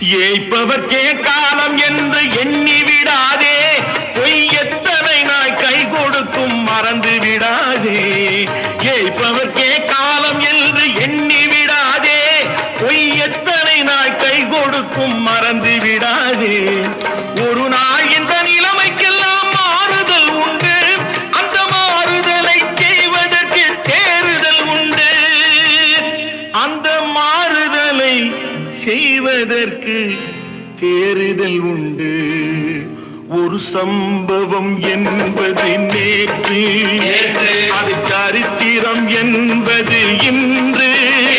ஏய்ப்பவர்க்கே காலம் என்று எண்ணி விடாதே. பொய் எத்தனை நாய் கை கொடுக்கும் மறந்து விடாதே. ஏய்ப்பவர்க்கே காலம் என்று செய்வதற்கு தேறுதல் உண்டு. ஒரு சம்பவம் என்பது நேற்று. அது சரித்திரம் என்பது இன்று.